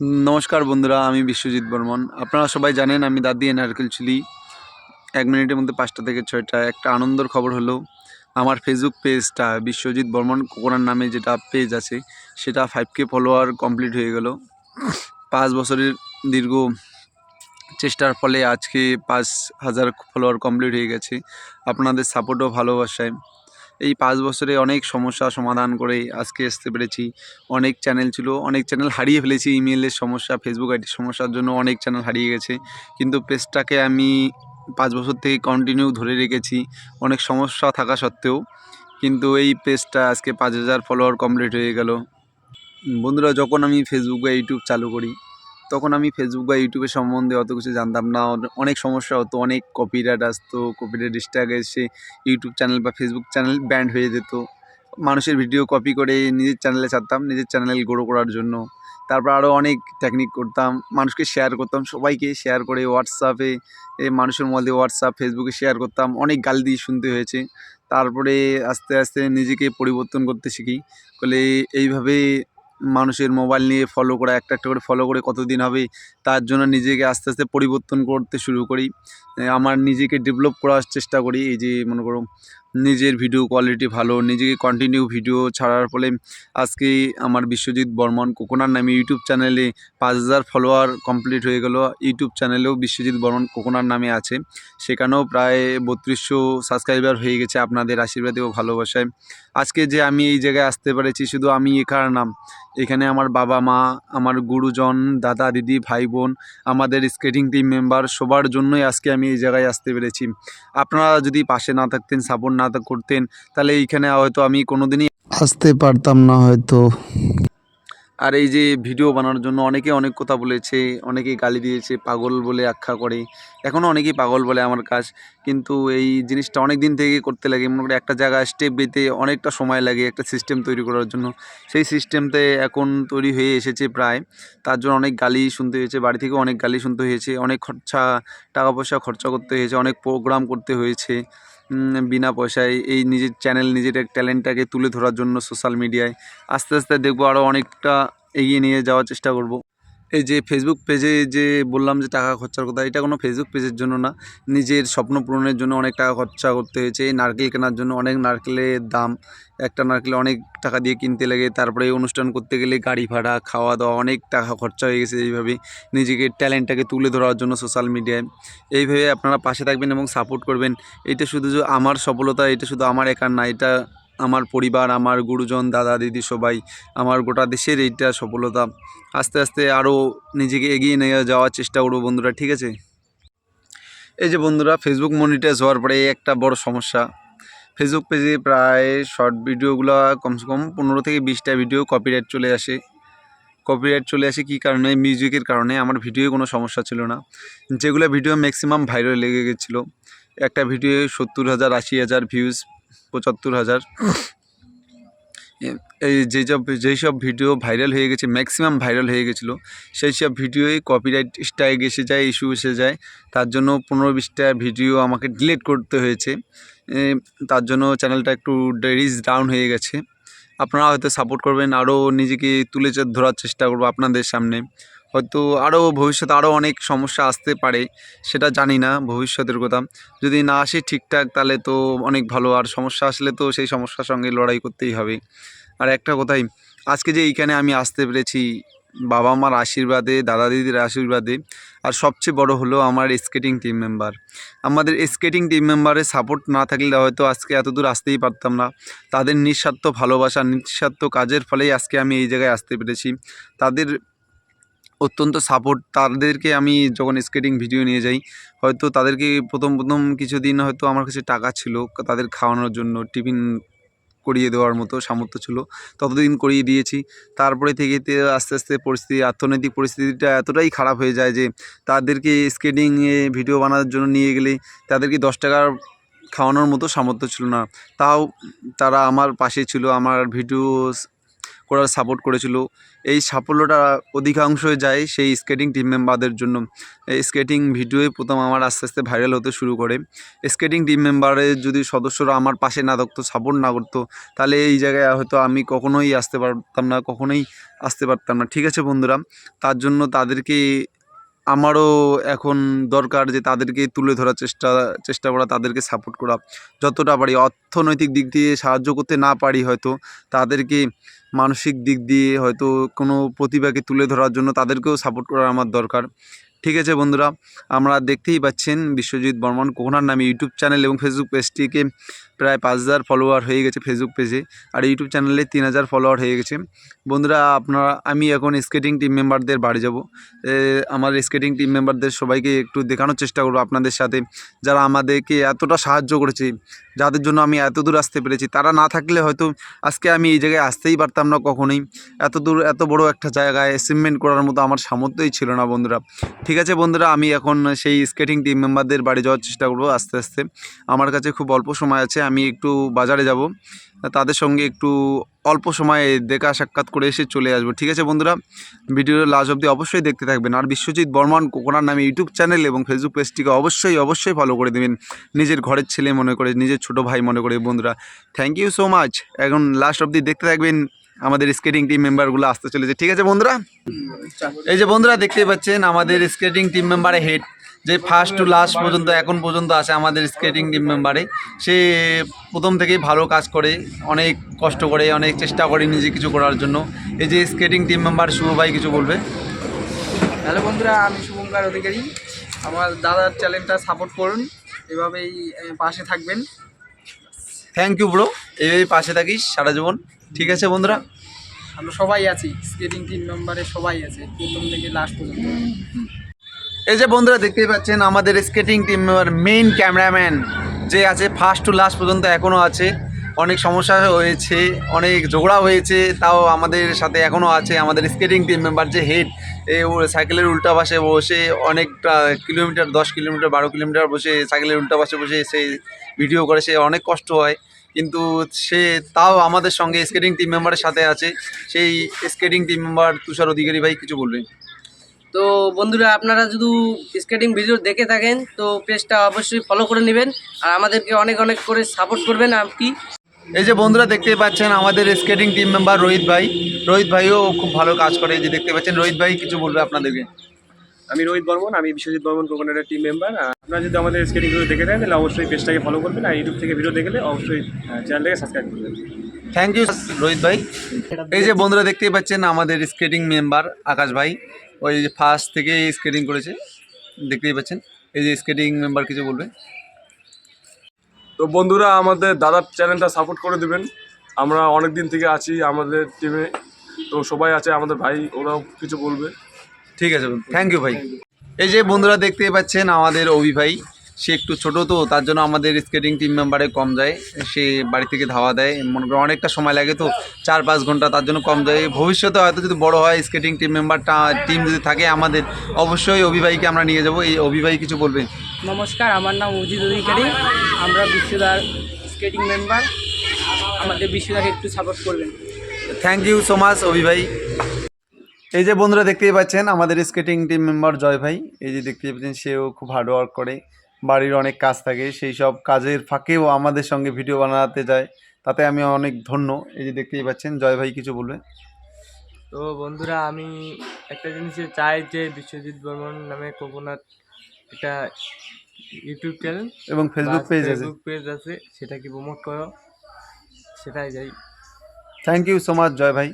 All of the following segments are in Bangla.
নমস্কার বন্ধুরা, আমি বিশ্বজিৎ বর্মন। আপনারা সবাই জানেন আমি দাদি নারকেল চুলি এক মিনিটের মধ্যে পাঁচটা থেকে ছয়টা। একটা আনন্দর খবর হলো, আমার ফেসবুক পেজটা বিশ্বজিৎ বর্মন কোকোনার নামে যেটা পেজ আছে, সেটা ফাইভ কে ফলোয়ার কমপ্লিট হয়ে গেল। পাঁচ বছরের দীর্ঘ চেষ্টার ফলে আজকে পাঁচ হাজার ফলোয়ার কমপ্লিট হয়ে গেছে। আপনাদের সাপোর্টও ভালোবাসায়। এই পাঁচ বছরে অনেক সমস্যা সমাধান করে আজকে আসতে পেরেছি। অনেক চ্যানেল ছিল, অনেক চ্যানেল হারিয়ে ফেলেছি ইমেলের সমস্যা ফেসবুক আইডির সমস্যার জন্য অনেক চ্যানেল হারিয়ে গেছে। কিন্তু পেজটাকে আমি পাঁচ বছর থেকে কন্টিনিউ ধরে রেখেছি, অনেক সমস্যা থাকা সত্ত্বেও। কিন্তু এই পেজটা আজকে পাঁচ হাজার ফলোয়ার কমপ্লিট হয়ে গেল। বন্ধুরা, যখন আমি ফেসবুক ইউটিউব চালু করি তখন আমি ফেসবুক বা ইউটিউবের সম্বন্ধে অত কিছু জানতাম না। অনেক সমস্যা হতো, অনেক কপিরাইট আসতো কপিরাইট স্ট্যাগ এসে ইউটিউব চ্যানেল বা ফেসবুক চ্যানেল ব্যান্ড হয়ে যেত। মানুষের ভিডিও কপি করে নিজের চ্যানেলে ছাড়তাম, নিজের চ্যানেল গ্রো করার জন্য। তারপর আরও অনেক টেকনিক করতাম, মানুষকে শেয়ার করতাম, সবাইকে শেয়ার করে হোয়াটসঅ্যাপে মানুষের মধ্যে হোয়াটসঅ্যাপ ফেসবুকে শেয়ার করতাম, অনেক গাল দিয়ে শুনতে হয়েছে। তারপরে আস্তে আস্তে নিজেকে পরিবর্তন করতে শিখি। ফলে এইভাবে মানুষের মোবাইল নিয়ে ফলো করা, একটা একটা করে ফলো করে কতদিন হবে, তার জন্য নিজেকে আস্তে আস্তে পরিবর্তন করতে শুরু করি। আমার নিজেকে ডেভেলপ করার চেষ্টা করি, এই যে মনে করো, নিজের ভিডিও কোয়ালিটি ভালো, নিজেকে কন্টিনিউ ভিডিও ছাড়ার ফলে আজকে আমার বিশ্বজিৎ বর্মন কোকোনার নামে ইউটিউব চ্যানেলে পাঁচ হাজার ফলোয়ার কমপ্লিট হয়ে গেল। ইউটিউব চ্যানেলেও বিশ্বজিৎ বর্মন কোকোনার নামে আছে। সেখানেও প্রায় বত্রিশশো সাবস্ক্রাইবার হয়ে গেছে আপনাদের আশীর্বাদে ও ভালোবাসায়। আজকে যে আমি এই জায়গায় আসতে পেরেছি, শুধু আমি একার নাম। এখানে আমার বাবা মা, আমার গুরুজন, দাদা, দিদি, ভাই, বোন, আমাদের স্কেটিং টিম মেম্বার সবার জন্যই আজকে আমি এই জায়গায় আসতে পেরেছি। আপনারা যদি পাশে না থাকতেন সাপোর্ট না করতেন, তাহলে এইখানে হয়তো আমি কোনোদিনই আসতে পারতাম না হয়তো। আর এই যে ভিডিও বানানোর জন্য অনেকে অনেক কথা বলেছে অনেকে গালি দিয়েছে, পাগল বলে আখ্যা করে। এখনও অনেকেই পাগল বলে আমার কাজ। কিন্তু এই জিনিসটা অনেক দিন থেকে করতে লাগে। মনে করি একটা জায়গায় স্টেপ দিতে অনেকটা সময় লাগে একটা সিস্টেম তৈরি করার জন্য। সেই সিস্টেমতে এখন তৈরি হয়ে এসেছে প্রায়। তার জন্য অনেক গালি শুনতে হয়েছে। বাড়ি থেকে অনেক গালি শুনতে হয়েছে। অনেক খরচা, টাকা পয়সা খরচা করতে হয়েছে। অনেক প্রোগ্রাম করতে হয়েছে। বিনা পয়সায় এই নিজের চ্যানেল নিজের ট্যালেন্টটাকে তুলে ধরার জন্য সোশ্যাল মিডিয়ায় আস্তে আস্তে দেখব আরও অনেকটা এগিয়ে নিয়ে যাওয়ার চেষ্টা করব। এই যে ফেসবুক পেজে যে বললাম যে টাকা খরচার কথা, এটা কোনো ফেসবুক পেজের জন্য না। নিজের স্বপ্ন পূরণের জন্য অনেক টাকা খরচা করতে হয়েছে। এই নারকেল কেনার জন্য অনেক নারকেলের দাম, একটা নারকেল অনেক টাকা দিয়ে কিনতে লাগে। তারপরে অনুষ্ঠান করতে গেলে গাড়ি ভাড়া খাওয়া দাওয়া অনেক টাকা খরচা হয়ে গেছে এইভাবে নিজেকে ট্যালেন্টটাকে তুলে ধরার জন্য সোশ্যাল মিডিয়ায় এইভাবে আপনারা পাশে থাকবেন এবং সাপোর্ট করবেন। এটা শুধু আমার সফলতা, এটা শুধু আমার একার না, এটা আমার পরিবার, আমার গুরুজন, দাদা, দিদি সবাই, আমার গোটা দেশের এইটা সফলতা। আস্তে আস্তে আরও নিজেকে এগিয়ে নিয়ে যাওয়ার চেষ্টা করব বন্ধুরা, ঠিক আছে? এই যে বন্ধুরা ফেসবুক মনিটাইজ হওয়ার পরে একটা বড় সমস্যা। ফেসবুক পেজে প্রায় শর্ট ভিডিওগুলো কমসে কম পনেরো থেকে বিশটা ভিডিও কপিরাইট চলে আসে। কপিরাইট চলে আসে কী কারণে? মিউজিকের কারণে। আমার ভিডিওয়ে কোনো সমস্যা ছিল না। যেগুলো ভিডিও ম্যাক্সিমাম ভাইরাল লেগে গেছিল। একটা ভিডিও সত্তর হাজার, আশি হাজার ভিউজ পঁচাত্তর হাজার। এই যে সব যেই সব ভিডিও ভাইরাল হয়ে গেছে ম্যাক্সিমাম ভাইরাল হয়ে গেছিল, সেই সব ভিডিওই কপিরাইট স্ট্রাইক এসে যায় ইস্যু এসে যায়। তার জন্য পনেরো বিশটা ভিডিও আমাকে ডিলিট করতে হয়েছে। তার জন্য চ্যানেলটা একটু রিচ ডাউন হয়ে গেছে। আপনারা হয়তো সাপোর্ট করবেন, আরও নিজেকে তুলে ধরার চেষ্টা করব আপনাদের সামনে। হয়তো আরও ভবিষ্যতে আরও অনেক সমস্যা আসতে পারে, সেটা জানি না ভবিষ্যতের কথা। যদি না আসি ঠিকঠাক, তাহলে তো অনেক ভালো। আর সমস্যা আসলে তো সেই সমস্যার সঙ্গে লড়াই করতেই হবে। আর একটা কথাই, আজকে যে এইখানে আমি আসতে পেরেছি, বাবা মার আশীর্বাদে, দাদা দিদির আশীর্বাদে, আর সবচেয়ে বড় হলো আমার স্কেটিং টিম মেম্বার আমাদের স্কেটিং টিম মেম্বারের সাপোর্ট না থাকলে হয়তো আজকে এত দূর আসতেই পারতাম না। তাদের নিঃস্বার্থ ভালোবাসা, নিঃস্বার্থ কাজের ফলেই আজকে আমি এই জায়গায় আসতে পেরেছি। তাদের অত্যন্ত সাপোর্ট তাদেরকে আমি যখন স্কেটিং ভিডিও নিয়ে যাই, হয়তো তাদেরকে প্রথম প্রথম কিছুদিন হয়তো আমার কাছে টাকা ছিল, তাদের খাওয়ানোর জন্য টিফিন করিয়ে দেওয়ার মতো সামর্থ্য ছিল, ততদিন করিয়ে দিয়েছি। তারপরে থেকে আস্তে আস্তে পরিস্থিতি অর্থনৈতিক পরিস্থিতিটা এতটাই খারাপ হয়ে যায় যে, তাদেরকে স্কেটিংয়ে ভিডিও বানানোর জন্য নিয়ে গেলে তাদেরকে দশ টাকার খাওয়ানোর মতো সামর্থ্য ছিল না। তাও তারা আমার পাশে ছিল, আমার ভিডিও করার সাপোর্ট করেছিল। এই সাফল্যটা অধিকাংশই যায় সেই স্কেটিং টিম মেম্বারদের জন্য। স্কেটিং ভিডিওই প্রথম আমার আস্তে আস্তে ভাইরাল হতে শুরু করে। স্কেটিং টিম মেম্বারের যদি সদস্যরা আমার পাশে না থাকতো, সাপোর্ট না করতো, তাহলে এই জায়গায় হয়তো আমি কখনোই আসতে পারতাম না, কখনোই আসতে পারতাম না। ঠিক আছে বন্ধুরা, তার জন্য তাদেরকে আমারও এখন দরকার যে তাদেরকে তুলে ধরার চেষ্টা চেষ্টা করা, তাদেরকে সাপোর্ট করা। যতটা পারি অর্থনৈতিক দিক দিয়ে সাহায্য করতে না পারি হয়তো, তাদেরকে মানসিক দিক দিয়ে হয়তো কোনো প্রতিভাকে তুলে ধরার জন্য তাদেরকেও সাপোর্ট করা আমার দরকার। ঠিক আছে বন্ধুরা, আমরা দেখতেই পাচ্ছেন বিশ্বজিৎ বর্মন, কোহনার নামে ইউটিউব চ্যানেল এবং ফেসবুক পেজটিকে প্রায় পাঁচ হাজার ফলোয়ার হয়ে গেছে ফেসবুক পেজে আর ইউটিউব চ্যানেলে তিন হাজার ফলোয়ার হয়ে গেছে। বন্ধুরা, আপনারা, আমি এখন স্কেটিং টিম মেম্বারদের বাড়ি যাব। আমার স্কেটিং টিম মেম্বারদের সবাইকে একটু দেখানোর চেষ্টা করব আপনাদের সাথে। যারা আমাদেরকে এতটা সাহায্য করেছে, যাদের জন্য আমি এত দূর আসতে পেরেছি, তারা না থাকলে হয়তো আজকে আমি এই জায়গায় আসতেই পারতাম না কখনোই। এত দূর, এত বড় একটা জায়গায় অ্যাচিভমেন্ট করার মতো আমার সামর্থ্যই ছিল না বন্ধুরা। ঠিক আছে বন্ধুরা, আমি এখন সেই স্কেটিং টিম মেম্বারদের বাড়ি যাওয়ার চেষ্টা করব আস্তে আস্তে। আমার কাছে খুব অল্প সময় আছে আমি একটু বাজারে যাব। তাদের সঙ্গে একটু অল্প সময়ে দেখা সাক্ষাৎ করে এসে চলে আসব। ঠিক আছে বন্ধুরা? ভিডিওর লাস্ট অবধি অবশ্যই দেখতে থাকবেন। আর বিশ্বজিৎ বর্মন কোকোনার নামে ইউটিউব চ্যানেল এবং ফেসবুক পেজটিকে অবশ্যই অবশ্যই ফলো করে দেবেন। নিজের ঘরের ছেলে মনে করে, নিজের ছোট ভাই মনে করে। বন্ধুরা থ্যাংক ইউ সো মাচ এখন লাস্ট অবধি দেখতে থাকবেন আমাদের স্কেটিং টিম মেম্বারগুলো আসতে চলেছে। ঠিক আছে বন্ধুরা? এই যে বন্ধুরা দেখতে পাচ্ছেন আমাদের স্কেটিং টিম মেম্বারে হেড যে ফার্স্ট টু লাস্ট পর্যন্ত এখন পর্যন্ত আছে আমাদের স্কেটিং টিম মেম্বারে সে প্রথম থেকেই ভালো কাজ করে অনেক কষ্ট করে অনেক চেষ্টা করে নিজে কিছু করার জন্য। এই যে স্কেটিং টিম মেম্বার শুভ ভাই কিছু বলবে? হ্যালো বন্ধুরা আমি শুভঙ্কর অধিকারী। আমার দাদার চ্যানেলটা সাপোর্ট করুন এভাবেই পাশে থাকবেন। থ্যাংক ইউ ব্রো এইভাবে পাশে থাকিস সারা জীবন। ঠিক আছে বন্ধুরা? আমরা সবাই আছি স্কেটিং টিম মেম্বারে সবাই আছে প্রথম থেকে লাস্ট পর্যন্ত। এই যে বন্ধুরা দেখতেই পাচ্ছেন আমাদের skating team member main cameraman যে আছে ফার্স্ট টু লাস্ট পর্যন্ত এখনও আছে। অনেক সমস্যা হয়েছে অনেক ঝগড়া হয়েছে তাও আমাদের সাথে এখনও আছে। আমাদের স্কেটিং টিম মেম্বার যে হেড এ ও সাইকেলের উল্টা পাশে বসে অনেকটা কিলোমিটার দশ কিলোমিটার বারো কিলোমিটার বসে সাইকেলের উল্টা পাশে বসে সে ভিডিও করে সে অনেক কষ্ট হয়। কিন্তু সে তাও আমাদের সঙ্গে স্কেটিং টিম মেম্বারের সাথে আছে। সেই skating team member Tushar Adhikari ভাই কিছু বলবেন? তো বন্ধুরা আপনারা যদি স্কেটিং ভিডিও দেখে থাকেন তো পেজটা অবশ্যই ফলো করে নেবেন। আর আমাদেরকে অনেক অনেক করে সাপোর্ট করবেন আপনি। এই যে বন্ধুরা দেখতে পাচ্ছেন আমাদের স্কেটিং টিম মেম্বার রোহিত ভাই। রোহিত ভাইও খুব ভালো কাজ করে এই যে দেখতে পাচ্ছেন। রোহিত ভাই কিছু বলবে আপনাদেরকে? আমি রোহিত বর্মন আমি বিশ্বজিৎ বর্মন কোকোনারের টিম মেম্বার আপনারা যদি আমাদের স্কেটিং ভিডিও দেখে থাকেন তাহলে অবশ্যই পেজটাকে ফলো করবেন আর ইউটিউব থেকে ভিডিও দেখলে অবশ্যই চ্যানেলটাকে সাবস্ক্রাইব করবেন থ্যাংক ইউ রোহিত ভাই। এই যে বন্ধুরা দেখতেই পাচ্ছেন আমাদের স্কেটিং মেম্বার আকাশ ভাই ওই যে ফার্স্ট থেকে স্কেটিং করেছে। দেখতেই পাচ্ছেন এই যে স্কেটিং মেম্বার কিছু বলবে? তো বন্ধুরা আমাদের দাদার চ্যানেলটা সাপোর্ট করে দেবেন। আমরা অনেক দিন থেকে আছি আমাদের টিমে তো সবাই আছে আমাদের ভাই ওরাও কিছু বলবে। ঠিক আছে থ্যাংক ইউ ভাই। এই যে বন্ধুরা দেখতে পাচ্ছেন আমাদের অভি ভাই সে একটু ছোট তো তার জন্য আমাদের স্কেটিং টিম মেম্বারে কম যায়। সে বাড়ি থেকে ধাওয়া দেয় মনে করো অনেকটা সময় লাগে তো চার পাঁচ ঘণ্টা তার জন্য কম যায়। ভবিষ্যতে হয়তো যদি বড় হয় স্কেটিং টিম মেম্বারটা টিম যদি থাকে আমাদের অবশ্যই অভিবাহীকে আমরা নিয়ে যাব। এই অভিবাহী কিছু বলবেন? নমস্কার আমার নাম অজিত অধিকারী। আমরা বিশ্বদার স্কেটিং মেম্বার আমাদের বিশ্বদাকে একটু সাপোর্ট করবেন। Thank you so much Abhi ভাই। এই যে বন্ধুরা দেখতেই পাচ্ছেন আমাদের স্কেটিং টিম মেম্বার জয় ভাই। এই যে দেখতেই পাচ্ছেন সেও খুব হার্ড ওয়ার্ক করে। বাড়ির অনেক কাজ থাকে সেই সব কাজের ফাঁকেও আমাদের সঙ্গে ভিডিও বানাতে যায়। তাতে আমি অনেক ধন্য। এই যে দেখতেই পাচ্ছেন জয় ভাই কিছু বলবে তো বন্ধুরা আমি একটা জিনিস চাই যে বিশ্বজিৎ বর্মন নামে কোকোনাট একটা ইউটিউব চ্যানেল এবং ফেসবুক পেজ আছে। ফেসবুক পেজ আছে সেটাকে প্রমোট করো। সেটাই যাই। Thank you so much Joy ভাই।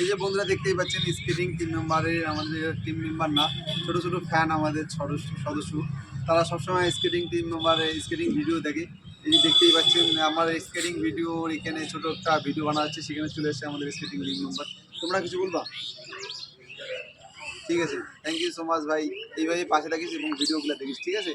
এই যে বন্ধুরা দেখতেই পাচ্ছেন স্কেটিং টিম মেম্বারের আমাদের টিম মেম্বার না, ছোট ছোট ফ্যান আমাদের সদস্য তারা সবসময় স্কেটিং টিম মেম্বারে স্কেটিং ভিডিও দেখে। এই দেখতেই পাচ্ছেন, আমার স্কেটিং ভিডিওর এখানে ছোট একটা ভিডিও বানা হচ্ছে সেখানে চলে এসেছে আমাদের স্কেটিং টিম মেম্বার তোমরা কিছু বলবা? ঠিক আছে থ্যাংক ইউ সো মাচ ভাই। এইভাবে পাশে থাকিস এবং ভিডিওগুলো দেখিস, ঠিক আছে।